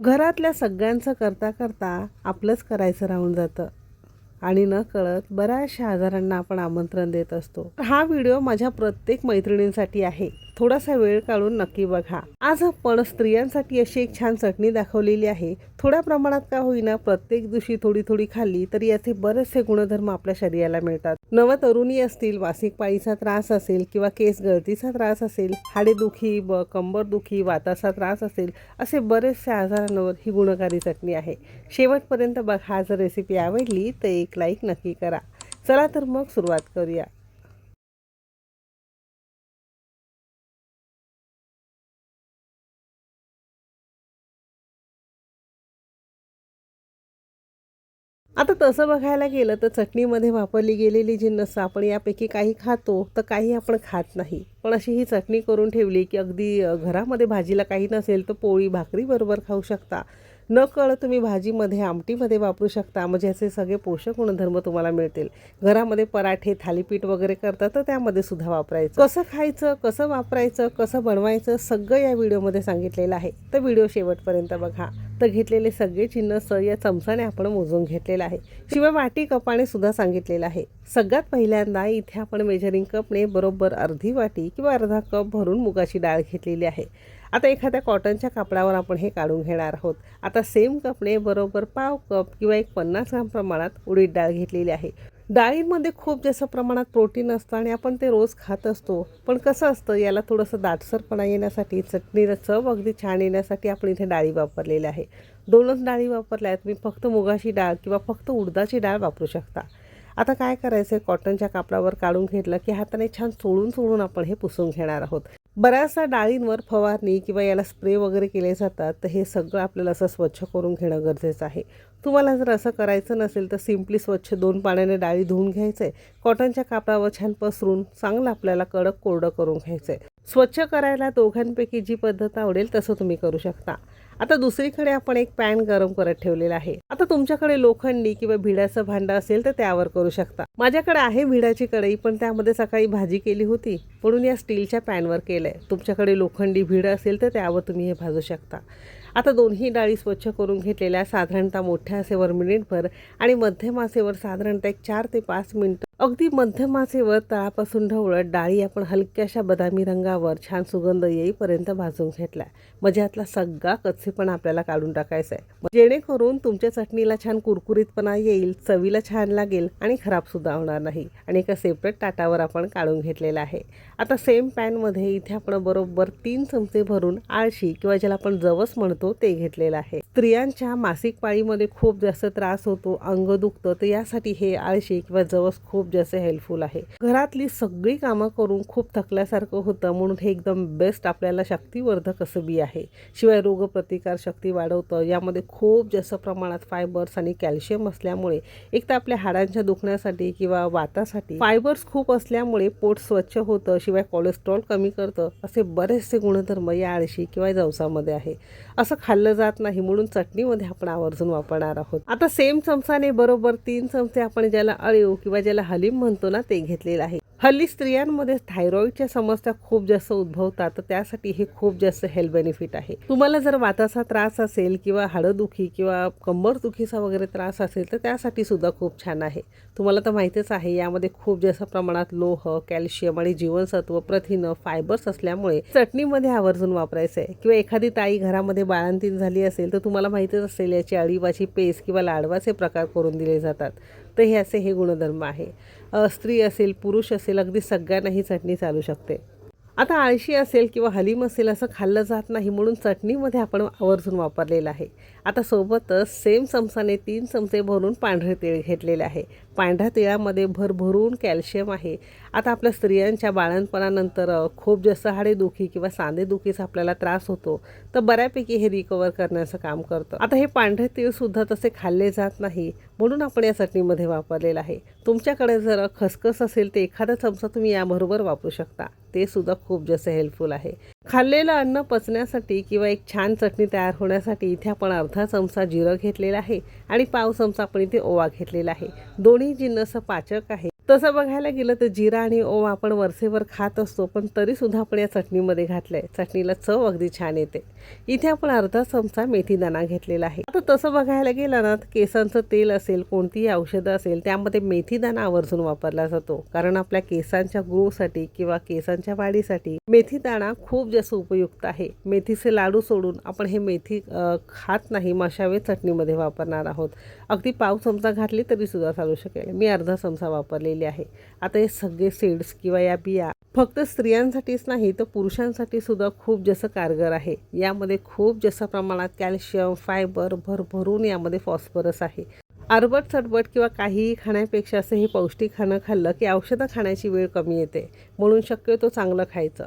घरातल्या सगळ्यांचं करता करता आपलंच करायचं राहून जातं. आणि न कळत बऱ्याचशा आजारांना आपण आमंत्रण देत असतो. हा व्हिडिओ माझ्या प्रत्येक मैत्रिणींसाठी आहे. थोडासा वेळ काढून नक्की बघा. आज आपण स्त्रियांसाठी अशी एक छान चटणी दाखवलेली आहे. थोड्या प्रमाणात का होईना प्रत्येक दिवशी थोडी थोडी खाल्ली तर याचे बरेचसे गुणधर्म आपल्या शरीराला मिळतात. नव तरुणी असतील मासिक पाळीचा त्रास असेल किंवा केस गळतीचा त्रास असेल हाडेदुखी ब कंबर दुखी वाताचा त्रास असेल असे बरेचसे आजारांवर ही गुणकारी चटणी आहे. शेवटपर्यंत बघा जर रेसिपी आवडली तर एक लाईक नक्की करा. चला तर मग सुरुवात करूया. आता तसं बघायला गेलं तर चटणीमध्ये वापरली गेलेली जिन्नस आपण यापैकी काही खातो तर काही आपण खात नाही. पण अशी ही चटणी करून ठेवली की अगदी घरामध्ये भाजीला काही नसेल तर पोळी भाकरी बरोबर खाऊ शकता. न कळ तुम्ही भाजीमध्ये आमटीमध्ये वापरू शकता. म्हणजे याचे सगळे पोषक गुणधर्म तुम्हाला मिळतील. घरामध्ये पराठे थालीपीठ वगैरे करतात तर त्यामध्ये सुद्धा वापरायचं. कसं खायचं कसं वापरायचं कसं बनवायचं सगळं या व्हिडिओमध्ये सांगितलेलं आहे. तर व्हिडिओ शेवटपर्यंत बघा. तर घेतलेले सगळे चिन्ह स या चमचाने आपण मोजून घेतलेलं आहे. शिवाय वाटी कपाने सुद्धा सांगितलेलं आहे. सगळ्यात पहिल्यांदा इथे आपण मेजरिंग कपने बरोबर अर्धी वाटी किंवा अर्धा कप भरून मुगाची डाळ घेतलेली आहे. आता एखाद्या कॉटनच्या कापडावर आपण हे काढून घेणार आहोत. आता सेम कपडे बरोबर पाव कप किंवा एक पन्नास ग्राम प्रमाणात उडीद डाळ घेतलेली आहे. डाळींमध्ये खूप जास्त प्रमाणात प्रोटीन असतं आणि आपण ते रोज खात असतो. पण कसं असतं याला थोडंसं दाटसरपणा येण्यासाठी चटणीला चव अगदी छान येण्यासाठी आपण इथे डाळी वापरलेल्या आहे. दोनच डाळी वापरल्या आहेत मी फक्त मुगाची डाळ किंवा फक्त उडदाची डाळ वापरू शकता. आता काय करायचं आहे कॉटनच्या कापडावर काढून घेतलं की हाताने छान चोळून चोळून आपण हे पुसून घेणार आहोत. बऱ्याचशा डाळींवर फवारणी किंवा याला स्प्रे वगैरे केले जातात तर हे सगळं आपल्याला असं स्वच्छ करून घेणं गरजेचं आहे. तुम्हाला जर असं करायचं नसेल तर सिम्पली स्वच्छ दोन पाण्याने डाळी धुवून घ्यायचं आहे कॉटनच्या कापडावर छान पसरून चांगलं आपल्याला कडक कोरडं करून घ्यायचं. आहे स्वच्छ करायला दोघांपैकी जी पद्धत आवडेल तसं तुम्ही करू शकता. आता दुसरीकडे आपण एक पॅन गरम करत ठेवलेला आहे. आता तुमच्याकडे लोखंडी किंवा भिडाचं भांडं असेल तर त्यावर करू शकता. माझ्याकडे आहे भिडाची कढई पण त्यामध्ये सकाळी भाजी केली होती. म्हणून या स्टीलच्या पॅनवर केलंय. तुमच्याकडे लोखंडी भिड असेल तर त्यावर तुम्ही हे भाजू शकता. आता दोन्ही डाळी स्वच्छ करून घेतलेल्या साधारणतः मोठ्या आसेवर मिनिटभर आणि मध्यम आसेवर साधारणतः एक चार ते पाच मिनिटं अगदी मध्यम आसेवर तळापासून ढवळत डाळी आपण हलक्याशा बदामी रंगावर छान सुगंध येईपर्यंत भाजून घेतला म्हणजे यातला सगळा कच्चेपणा आपल्याला काढून टाकायचा आहे. जेणेकरून तुमच्या चटणीला छान कुरकुरीतपणा येईल चवीला छान लागेल आणि खराब सुद्धा होणार नाही. आणि एका सेपरेट ताटावर आपण काढून घेतलेला आहे. आता सेम पॅनमध्ये इथे आपण बरोबर तीन चमचे भरून आळशी किंवा ज्याला आपण जवस म्हणतो ते घेतलेलं आहे. स्त्रियांच्या मासिक पाळीमध्ये खूप जास्त त्रास होतो अंग दुखतं तर यासाठी हे आळशी किंवा जवस खूप जास्त हेल्पफुल आहे. घरातली सगळी कामं करून खूप थकल्यासारखं होतं म्हणून हे एकदम बेस्ट आपल्याला शक्तिवर्धक असं बी आहे. शिवाय रोगप्रतिकार शक्ती वाढवतं यामध्ये खूप जास्त प्रमाणात फायबर्स आणि कॅल्शियम असल्यामुळे एक तर आपल्या हाडांच्या दुखण्यासाठी किंवा वातासाठी. फायबर्स खूप असल्यामुळे पोट स्वच्छ होतं शिवाय कोलेस्ट्रॉल कमी करतं असे बरेचसे गुणधर्म या आळशी किंवा जवसामध्ये आहे. असं खाल्लं जात नाही म्हणून चटणीमध्ये आपण आवर्जून वापरणार आहोत. आता सेम चमचाने बरोबर तीन चमचे आपण ज्याला अळीव किंवा ज्याला हल हलीम म्हणतो ना ते घेतलेलं आहे. हल्ली स्त्रियांमध्ये थायरॉईडच्या समस्या खूप जास्त उद्भवतात तर त्यासाठी हे खूप जास्त हेल्थ बेनिफिट आहे. तुम्हाला जर वाताचा त्रास असेल किंवा हाडंदुखी किंवा कंबर दुखीचा वगैरे त्रास असेल तर त्यासाठी सुद्धा खूप छान आहे. तुम्हाला तर माहितीच आहे यामध्ये खूप जास्त प्रमाणात लोह कॅल्शियम आणि जीवनसत्व प्रथिनं फायबर्स असल्यामुळे चटणीमध्ये आवर्जून वापरायचं आहे किंवा एखादी ताई घरामध्ये बाळांतीन झाली असेल तर तुम्हाला माहितीच असेल याची अळीवाची पेस्ट किंवा लाडवाचे प्रकार करून दिले जातात. तर हे असे हे गुणधर्म आहे. स्त्री असेल पुरुष असेल अगदी सगळ्यांना ही चटणी चालू शकते. आता आळशी असेल किंवा हलीम असेल असं खाल्लं जात नाही म्हणून चटणीमध्ये आपण आवर्जून वापरलेलं आहे. आता सोबतच सेम चमचाने तीन चमचे भरून पांढरे तेल घेतलेले आहे. पांढऱ्या तिळामध्ये भरभरून कॅल्शियम आहे. आता आपल्या स्त्रियांच्या बाळणपणानंतर खूप जास्त हाडेदुखी किंवा सांधेदुखीचा आपल्याला त्रास होतो. तर बऱ्यापैकी हे रिकवर करण्याचं काम करतं. आता हे पांढरे तिळसुद्धा तसे खाल्ले जात नाही म्हणून आपण या चटणीमध्ये वापरलेलं आहे. तुमच्याकडे जर खसखस असेल तर एखादा चमचा तुम्ही याबरोबर वापरू शकता. ते सुद्धा खूप जास्त हेल्पफुल आहे. खाल्लेलं अन्न पचण्यासाठी किंवा एक छान चटणी तयार होण्यासाठी इथे आपण अर्धा चमचा जिरं घेतलेला आहे आणि पाव चमचा आपण इथे ओवा घेतलेला आहे. दोन्ही जिन्नस पाचक आहे तसं बघायला गेलं तर जिरा आणि ओवा आपण वरसेवर खात असतो पण तरीसुद्धा आपण या चटणीमध्ये घातलं आहे चटणीला चव अगदी छान येते. इथे आपण अर्धा चमचा मेथीदाणा घेतलेला आहे. आता तसं बघायला गेलं ना केसांचं तेल असेल कोणतीही औषधं असेल त्यामध्ये मेथीदाणा आवर्जून वापरला जातो. कारण आपल्या केसांच्या ग्रोसाठी किंवा केसांच्या वाढीसाठी मेथीदाणा खूप जास्त उपयुक्त आहे. मेथीचे लाडू सोडून आपण हे मेथी खात नाही मशावे चटणीमध्ये वापरणार आहोत. अगदी पाव चमचा घातली तरी सुद्धा चालू शकेल. मी अर्धा चमचा आलेले आहे. आता हे सगळे सीड्स किंवा या बिया फक्त स्त्रियांसाठीच नाही तर पुरुषांसाठी सुद्धा खूप जास्त कारगर आहे. यामध्ये खूप जास्त प्रमाणात कॅल्शियम फायबर भरभरून यामध्ये फॉस्फरस आहे. आरबट चटबट किंवा काहीही खाण्यापेक्षा असं हे पौष्टिक खाणं खाल्लं की औषधं खाण्याची वेळ कमी येते. म्हणून शक्यतो चांगलं खायचं.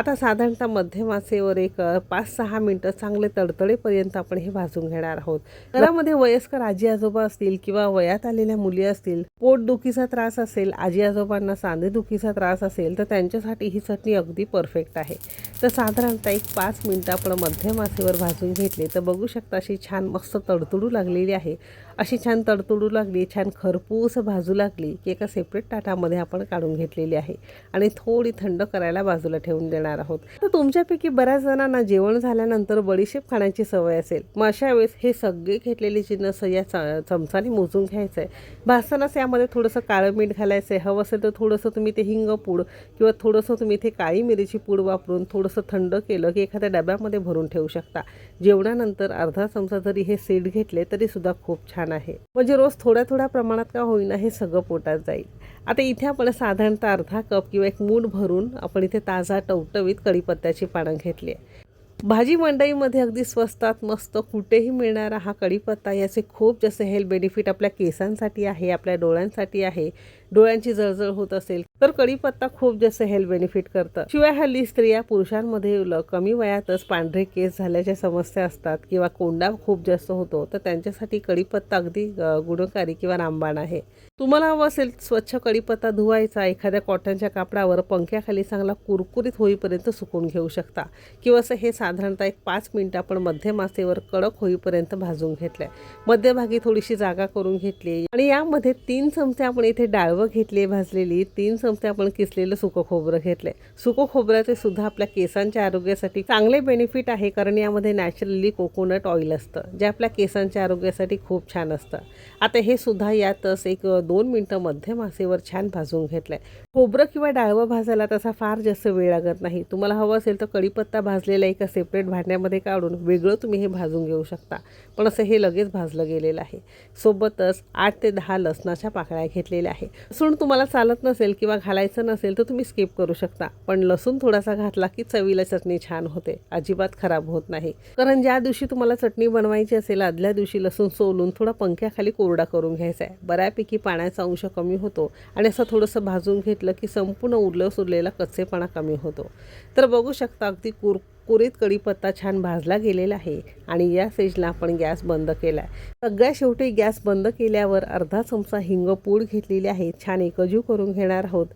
आता साधारणतः मध्यम आचेवर एक पाच सहा मिनटं चांगले तडतडेपर्यंत आपण हे भाजून घेणार आहोत. घरामध्ये वयस्कर आजी आजोबा असतील किंवा वयात आलेल्या मुली असतील पोटदुखीचा त्रास असेल आजी आजोबांना सांधेदुखीचा त्रास असेल तर त्यांच्यासाठी ही चटणी अगदी परफेक्ट आहे. तर साधारणतः एक पाच मिनटं आपण मध्यम आचेवर भाजून घेतले तर बघू शकता अशी छान मस्त तडतडू लागलेली आहे. अशी छान तडतडू लागली छान खरपूस भाजू लागली की एका सेपरेट ताटामध्ये आपण काढून घेतलेली आहे. आणि थोडी थंड करायला बाजूला ठेवून देणार आहोत. तर तुमच्यापैकी बऱ्याच जणांना जेवण झाल्यानंतर बडीशेप खाण्याची सवय असेल. मग अशा वेळेस हे सगळे घेतलेले जिन्नस या च- चमचाने मोजून घ्यायचं आहे भाजतानाच यामध्ये थोडंसं काळं मीठ घालायचं आहे हवं असेल तर थोडंसं तुम्ही ते हिंग पूड किंवा थोडंसं तुम्ही इथे काळी मिरीची पूड वापरून थोडंसं थंड केलं की एखाद्या डब्यामध्ये भरून ठेवू शकता. जेवणानंतर अर्धा चमचा जरी हे सीड घेतले तरीसुद्धा खूप छान आहे. म्हणजे रोज थोड्या थोड्या प्रमाणात का होईना हे सगळं पोटात जाईल. आता इथे आपण साधारणतः अर्धा कप किंवा एक मूठ भरून आपण इथे ताजा टवटवीत कढीपत्त्याची पानं घेतली आहे. भाजी मंडईमध्ये अगदी स्वस्तात मस्त कुठेही मिळणारा हा कढीपत्ता याचे खूप जास्त हेल्थ बेनिफिट आपल्या केसांसाठी आहे आपल्या डोळ्यांसाठी आहे. डोळ्यांची जळजळ होत असेल तर कढीपत्ता खूप जास्त हेल्थ बेनिफिट करतं. शिवाय हल्ली स्त्रिया पुरुषांमध्ये कमी वयातच पांढरे केस झाल्याच्या समस्या असतात किंवा कोंडा खूप जास्त होतो तर त्यांच्यासाठी कढीपत्ता अगदी गुणकारी किंवा रामबाण आहे. तुम्हाला हवं असेल स्वच्छ कढीपत्ता धुवायचा एखाद्या कॉटनच्या कापडावर पंख्याखाली चांगला कुरकुरीत होईपर्यंत सुकून घेऊ शकता. किंवा असं हे साधारणतः एक पाच मिनिटं आपण मध्यम आचेवर कडक होईपर्यंत भाजून घेतलंय. मध्यभागी थोडीशी जागा करून घेतली. आणि यामध्ये तीन चमचे आपण इथे डाळवं घेतली भाजलेली तीन चमचे आपण किसलेलं सुकं खोबरं घेतलंय. सुकं खोबऱ्याचे सुद्धा आपल्या केसांच्या आरोग्यासाठी चांगले बेनिफिट आहे कारण यामध्ये नॅचरली कोकोनट ऑइल असतं जे आपल्या केसांच्या आरोग्यासाठी खूप छान असतं. आता हे सुद्धा यातच एक दोन मिनटं मध्यम आसेवर छान भाजून घेतलंय. खोबरं किंवा डाळवं भाजायला तसा फार जास्त वेळ लागत नाही. तुम्हाला हवं असेल तर कढीपत्ता भाजलेला एका सेपरेट भांड्यामध्ये काढून वेगळं तुम्ही हे भाजून घेऊ शकता. पण असं हे लगेच भाजलं गेलेलं आहे. सोबतच आठ ते दहा लसणाच्या पाकळ्या घेतलेल्या आहे. लसूण तुम्हाला चालत नसेल किंवा घालायचं नसेल तर तुम्ही स्किप करू शकता. पण लसूण थोडासा घातला की चवीला चटणी छान होते. अजिबात खराब होत नाही. कारण ज्या दिवशी तुम्हाला चटणी बनवायची असेल आदल्या दिवशी लसूण सोलून थोडा पंख्याखाली कोरडा करून घ्यायचा आहे. बऱ्यापैकी पाण्याचा अंश कमी होतो आणि असं थोडंसं भाजून घेतलं की संपूर्ण उरलं सुरलेला कच्चेपणा कमी होतो. तर बघू शकता अगदी कुर कुरीत कढीपत्ता छान भाजला गेलेला आहे आणि या स्टेजला आपण गॅस बंद केला आहे सगळ्या शेवटी गॅस बंद केल्यावर अर्धा चमचा हिंग पूड घेतलेली आहे. छान एकजीव करून घेणार आहोत.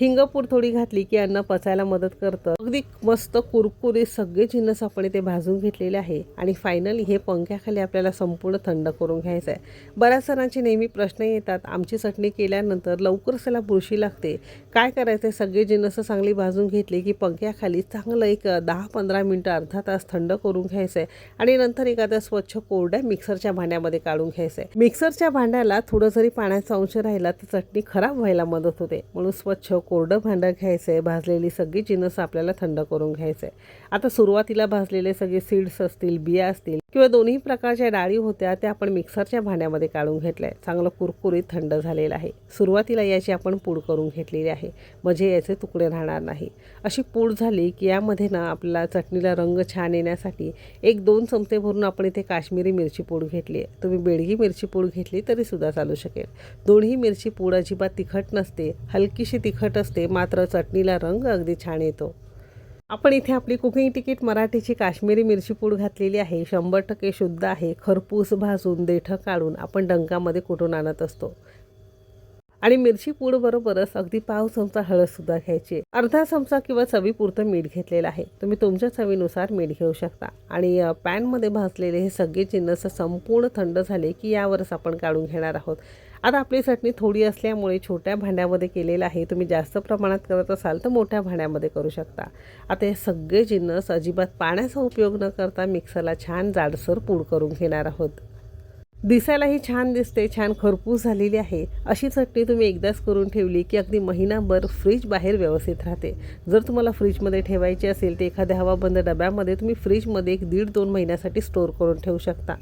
हिंगपूड थोडी घातली की अन्न पचायला मदत करतं. अगदी मस्त कुरकुरीत सगळे जिन्नस आपण इथे भाजून घेतलेले आहे. आणि फायनली हे पंख्याखाली आपल्याला संपूर्ण थंड करून घ्यायचं आहे बऱ्याच जणांचे नेहमी प्रश्न येतात आमची चटणी केल्यानंतर लवकरच त्याला बुरशी लागते. काय करायचं सगळे जिन्नस चांगली भाजून घेतले की पंख्याखाली चांगलं एक दहा पंधरा मिनटं अर्धा तास थंड करून घ्यायचं आहे आणि नंतर एखाद्या स्वच्छ कोरड्या मिक्सरच्या भांड्यामध्ये काढून घ्यायचं आहे मिक्सरच्या भांड्याला थोडं जरी पाण्याचा अंश राहिला तर चटणी खराब व्हायला मदत होते. म्हणून स्वच्छ कोरडं भांडं घ्यायचं आहे भाजलेली सगळी जिनस आपल्याला थंड करून घ्यायचं आहे आता सुरुवातीला भाजलेले सगळे सीड्स असतील बिया असतील किंवा दोन्ही प्रकारच्या डाळी होत्या त्या आपण मिक्सरच्या भांड्यामध्ये काढून घेतल्या आहेत चांगलं कुरकुरीत थंड झालेलं आहे. सुरुवातीला याची आपण पूड करून घेतलेली आहे. म्हणजे याचे तुकडे राहणार नाही. अशी पूड झाली की यामध्ये ना आपल्याला चटणीला रंग छान येण्यासाठी एक दोन चमचे भरून आपण इथे काश्मीरी मिरची पूड घेतली आहे. तुम्ही बेडगी मिरची पूड घेतली तरी सुद्धा चालू शकेल. दोन्ही मिरची पूड अजिबात तिखट नसते. हलकीशी तिखट असते मात्र चटणीला रंग अगदी छान येतो. आपण इथे आपली कुकिंग तिकीट मराठीची काश्मीरी मिरची पूड घातलेली आहे. शंभर टक्के शुद्ध आहे. खरपूस भाजून देठं काढून आपण डंकामध्ये कुठून आणत असतो. आणि मिरची पूड बरोबरच अगदी पाव चमचा हळदसुद्धा घ्यायची. अर्धा चमचा किंवा चवीपुरतं मीठ घेतलेलं आहे. तुम्ही तुमच्या चवीनुसार मीठ घेऊ शकता. आणि पॅनमध्ये भाजलेले हे सगळे जिन्नस संपूर्ण थंड झाले की यावरच आपण काढून घेणार आहोत. आता आपली चटणी थोडी असल्यामुळे छोट्या भांड्यामध्ये केलेलं आहे. तुम्ही जास्त प्रमाणात करत असाल तर मोठ्या भांड्यामध्ये करू शकता. आता हे सगळे जिन्नस अजिबात पाण्याचा उपयोग न करता मिक्सरला छान जाडसर पूड करून घेणार आहोत. दिसायलाही छान दिसते छान खरपूस झालेली आहे. अशी चटणी तुम्ही एकदाच करून ठेवली की अगदी महिनाभर फ्रीज बाहेर व्यवस्थित राहते. जर तुम्हाला फ्रीजमध्ये ठेवायची असेल तर एखाद्या हवाबंद डब्यामध्ये तुम्ही फ्रीजमध्ये एक दीड दोन महिन्यासाठी स्टोअर करून ठेवू शकता.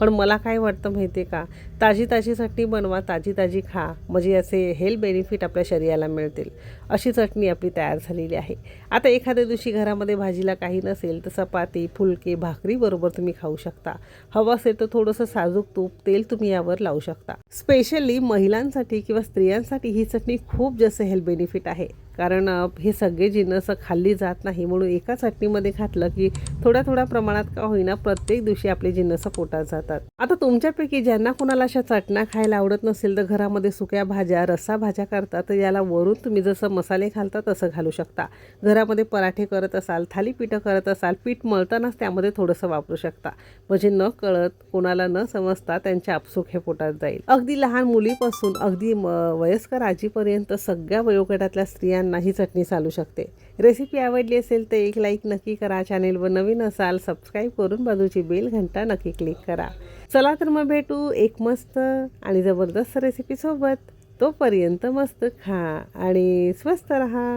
पण मला काय वाटतं माहिती आहे का? ताजी ताजी चटणी बनवा ताजी ताजी खा. म्हणजे असे हेल्थ बेनिफिट आपल्या शरीराला मिळतील. अशी चटणी आपली तयार झालेली आहे. आता एखाद्या दिवशी घरामध्ये भाजीला काही नसेल तर चपाती फुलके भाकरीबरोबर तुम्ही खाऊ शकता. हवं असेल तर थोडंसं साजूक तूप तेल तुम्ही यावर लावू शकता. स्पेशली महिलांसाठी किंवा स्त्रियांसाठी ही चटणी खूप जास्त हेल्थ बेनिफिट आहे. कारण हे सगळे जिन्नस खाल्ली जात नाही म्हणून एका चटणीमध्ये घातलं की थोड्या थोड्या प्रमाणात का होईना प्रत्येक दिवशी आपले जिन्नस पोटात जातात. आता तुमच्यापैकी ज्यांना कोणाला अशा चटण्या खायला आवडत नसेल तर घरामध्ये सुक्या भाज्या रस्सा भाज्या करता तर याला वरून तुम्ही जसं मसाले घालता तसं घालू शकता. घरामध्ये पराठे करत असाल थालीपीठं करत असाल पीठ मळतानाच त्यामध्ये थोडंसं वापरू शकता. म्हणजे न कळत कोणाला न समजता त्यांच्या आपसूक हे पोटात जाईल. अगदी लहान मुलीपासून अगदी म- वयस्कर आजीपर्यंत सगळ्या वयोगटातल्या स्त्रिया स्त्रियांना ही चटणी चालू शकते. रेसिपी आवडली असेल तर एक लाईक नक्की करा. चॅनेलवर नवीन असाल सबस्क्राईब करून बाजूची बेल घंटा नक्की क्लिक करा. चला तर मग भेटू एक मस्त आणि जबरदस्त रेसिपीसोबत तोपर्यंत मस्त खा आणि स्वस्त रहा.